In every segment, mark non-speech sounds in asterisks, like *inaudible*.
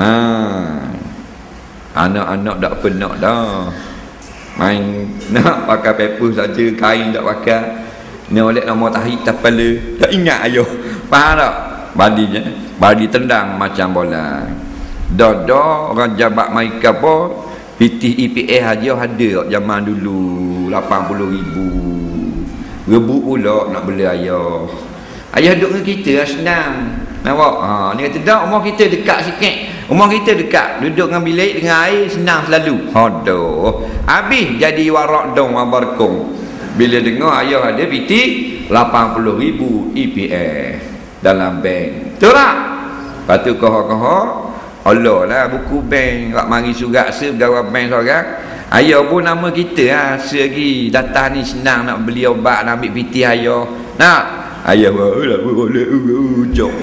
ha. Anak-anak tak pernah dah. Main *laughs* nak pakai paper saja kain tak pakai. Ni oleh nama tahid tapala tak ingat ayuh. Faham tak? Badinya badi tendang macam bola. Dah orang jabat mai apa PT EPA haji ada zaman dulu. 80 ribu. Rebut pula nak beli ayah ayah duduk dengan kita senang nampak? Ha, ni kata tak umur kita dekat sikit umur kita dekat duduk dengan bilik dengan air senang selalu. Aduh habis jadi warak dong wabarkong bila dengar ayah ada PT 80 ribu EPA dalam bank. Betul tak? Lepas tu kohok-kohok Allah lah buku bank tak mari surat se pegawai bank seorang. Ayah pun nama kita ha, segi datang ni senang nak beli obat nak ambil PT ayah. Nak? Ayah boleh boleh cok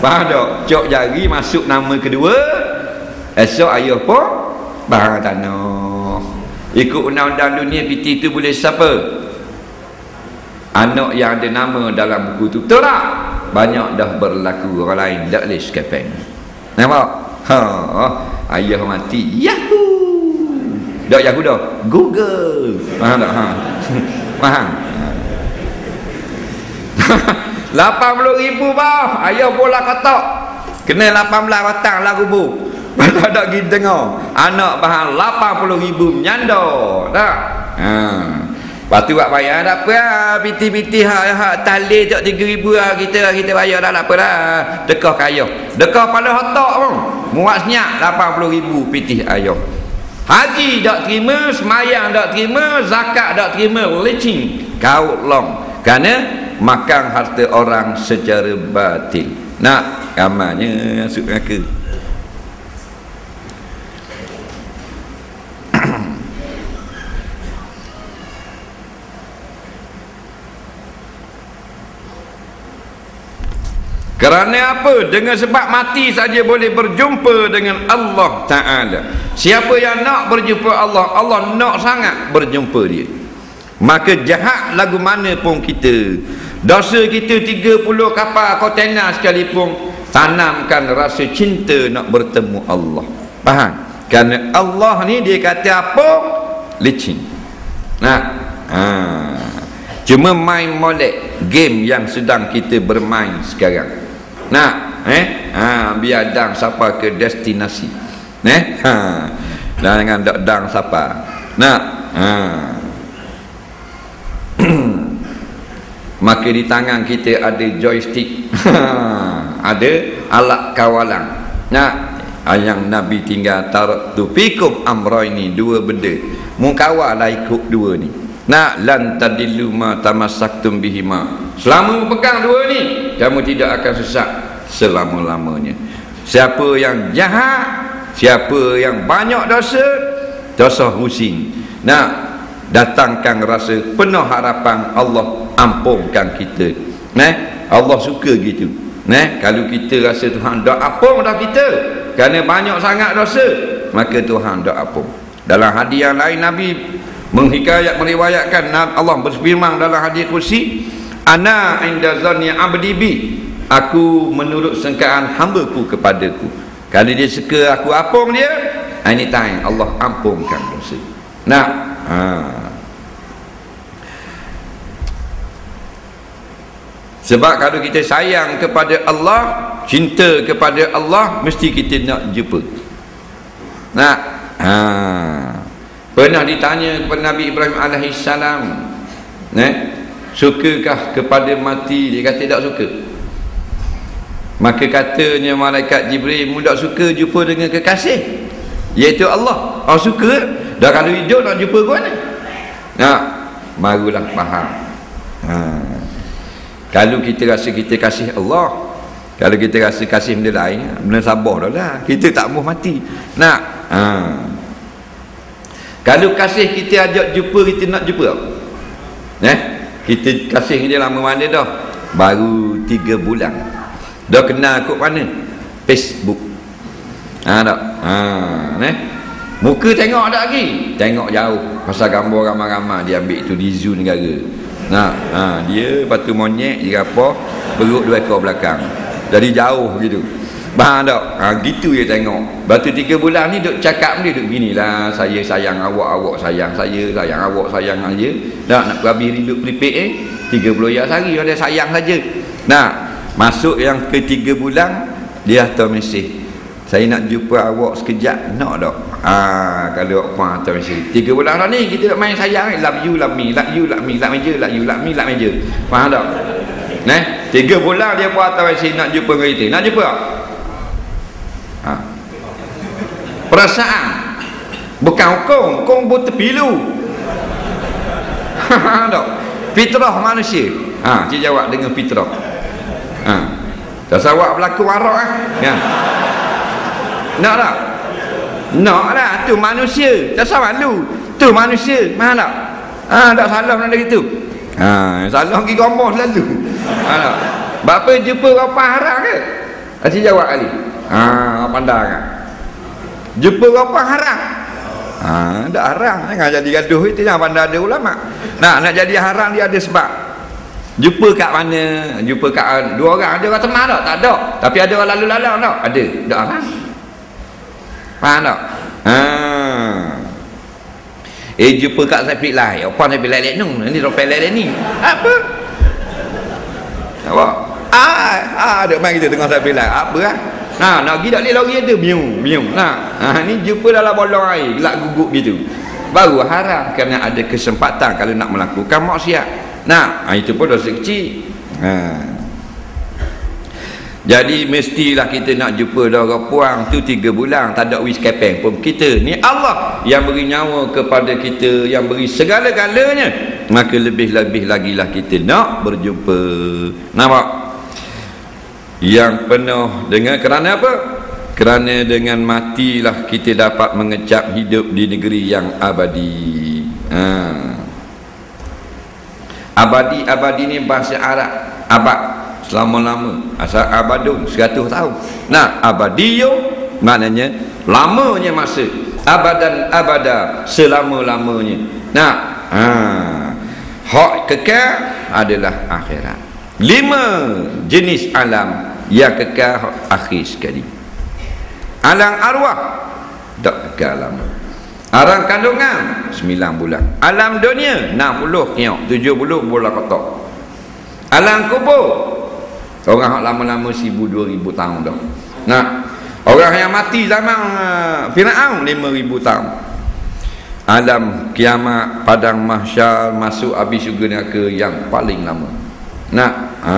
faham tak cok jari masuk nama kedua. Esok ayah pun barang tanah. Ikut undang-undang dunia PT tu boleh siapa? Anak yang ada nama dalam buku tu betul tak? Banyak dah berlaku orang lain tak boleh skepeng nampak? Ha ayah mati. Yahoo! Dak yahoo dah? Google. Faham tak? Ha. *laughs* Faham *laughs* 80 ribu bah ayah bola kotak kena 18 batang lah kubu *laughs* pada ada pergi tengok anak bahan 80 ribu nyanda tak ha Lepas tu buat bayar tak apa lah. Piti-piti hak, hak tali tak tiga ribu lah. Kita, kita bayar dah tak apa lah. Dekah kaya. Dekah pada hotak pun. Muat senyap 80 ribu piti ayah. Haji tak terima, semayang tak terima, zakat tak terima. Licing. Kau long. Kerana makan harta orang secara batil. Nak amalnya masuk neraka. *coughs* Kerana apa? Dengan sebab mati saja boleh berjumpa dengan Allah Ta'ala. Siapa yang nak berjumpa Allah, Allah nak sangat berjumpa dia. Maka jahat lagu mana pun kita. Dosa kita 30 kapal kontena sekalipun. Tanamkan rasa cinta nak bertemu Allah. Faham? Kerana Allah ni dia kata apa? Licin. Nah. Ha. Cuma main molek game yang sedang kita bermain sekarang. Nak, eh? Ha, biar dang siapa ke destinasi. Eh? Ha. Jangan dak dang siapa. Nak. Ha. Maka di tangan kita ada joystick. *laughs* ada alat kawalan. Nak. Yang Nabi tinggal taruh tu fikum amra ini dua benda. Mukawal lah ikut dua ni. Nak lan tadillu ma tamassaktum bihima. Selama pegang dua ni, kamu tidak akan sesat selama-lamanya. Siapa yang jahat, siapa yang banyak dosa, dosa pusing. Nak datangkan rasa penuh harapan Allah ampunkan kita. Nah, Allah suka gitu. Nah, kalau kita rasa Tuhan dak ampun dah kita, kerana banyak sangat dosa, maka Tuhan dak ampun. Dalam hadis yang lain Nabi menghikayat meriwayatkan Allah berfirman dalam hadis kursi ana inda zanni abdi bi aku menurut sangkaan hamba-ku kepadaku kalau dia suka aku ampun dia anytime Allah ampunkan dosa nah ha. Sebab kalau kita sayang kepada Allah cinta kepada Allah mesti kita nak jumpa nah ha. Pernah ditanya kepada Nabi Ibrahim salam, eh, sukakah kepada mati? Dia kata tak suka. Maka katanya malaikat Jibril, "Mu tak suka jumpa dengan kekasih?" Iaitu Allah. Oh suka? Dah kalau hidup nak jumpa ke mana? Nah, barulah faham. Ha. Kalau kita rasa kita kasih Allah, kalau kita rasa kasih benda lain, benda sabar dah lah. Kita tak mau mati. Nak. Ha. Kalau kasih kita ajak jumpa kita nak jumpa Eh? Kita kasih dia lama mana dah? Baru 3 bulan. Dah kenal kot mana? Facebook. Ha tak? Ha, eh? Muka tengok tak lagi? Tengok jauh. Pasal gambar ramai-ramai dia ambil tu di zoo negara. Nah, ha, dia batu monyet dia apa? Beruk dua ekor belakang. Jadi jauh gitu. Faham tak? Ha, gitu je tengok. Batu tiga bulan ni duk cakap ni duk gini lah. Saya sayang awak, awak sayang saya, sayang awak, sayang saya. Dah nak habis rindu pripek eh. Tiga puluh ya sehari ada sayang saja. Nah, masuk yang ketiga bulan dia hantar mesej. Saya nak jumpa awak sekejap. Nak tak? Ah, kalau apa hantar mesej. Tiga bulan dah ni kita nak main sayang eh. Love you, love me, love you, love me, love meja, love you, love me, love meja. Faham tak? Nah, tiga bulan dia buat hantar mesej nak jumpa dengan kita. Nak jumpa tak? ha. perasaan bukan hukum hukum buat terpilu *laughs* tak fitrah manusia ha, cik jawab dengan fitrah ha. tak sawak berlaku warak eh? ya. nak tak nak lah tu manusia tak salah lu tu manusia mana tak ha, tak salah nak gitu ha, salah pergi gombong selalu ha, tak Bapa jumpa apa haram ke? Cik jawab kali. Ha, pandang kan? Jumpa apa haram? Ha, tak haram. Jangan jadi gaduh itu jangan pandang ada ulama. Nah, nak jadi haram dia ada sebab. Jumpa kat mana? Jumpa kat dua orang ada orang teman tak? Tak ada. Tapi ada orang lalu-lalang tak? Ada. Tak haram. Faham tak? Ha. Eh jumpa kat saya lain. Apa pilih lain ni? Ini ropel lain ni. Apa? Apa? Ah, ah, ada main kita tengah saya pilih. Apa ah? Ha, nak pergi tak boleh lari ada miu, miu. Nah, ha, ni jumpa dalam bolong air, gelak guguk gitu. Baru haram kerana ada kesempatan kalau nak melakukan maksiat. Nah, ha, itu pun dosa kecil. Ha. Jadi mestilah kita nak jumpa orang puang tu tiga bulan tak ada wis kepeng pun. Kita ni Allah yang beri nyawa kepada kita yang beri segala-galanya. Maka lebih-lebih lagi lah kita nak berjumpa. Nampak? Yang penuh dengan kerana apa? kerana dengan matilah kita dapat mengecap hidup di negeri yang abadi. Ha. abadi abadi ni bahasa Arab. Abad selama-lama. Asal abadun 100 tahun. Nah abadiyum maknanya lamanya masa. Abadan abada selama-lamanya. Nah ha. hak kekal adalah akhirat. Lima jenis alam yang kekal akhir sekali. Alam arwah tak kekal lama. Alam kandungan sembilan bulan. Alam dunia enam puluh tujuh puluh bola kotak. Alam kubur orang yang lama-lama seribu dua ribu tahun dah. Nah orang yang mati zaman uh, Fir'aun lima ribu tahun. Alam kiamat padang mahsyar masuk habis syurga neraka yang paling lama. Nak ha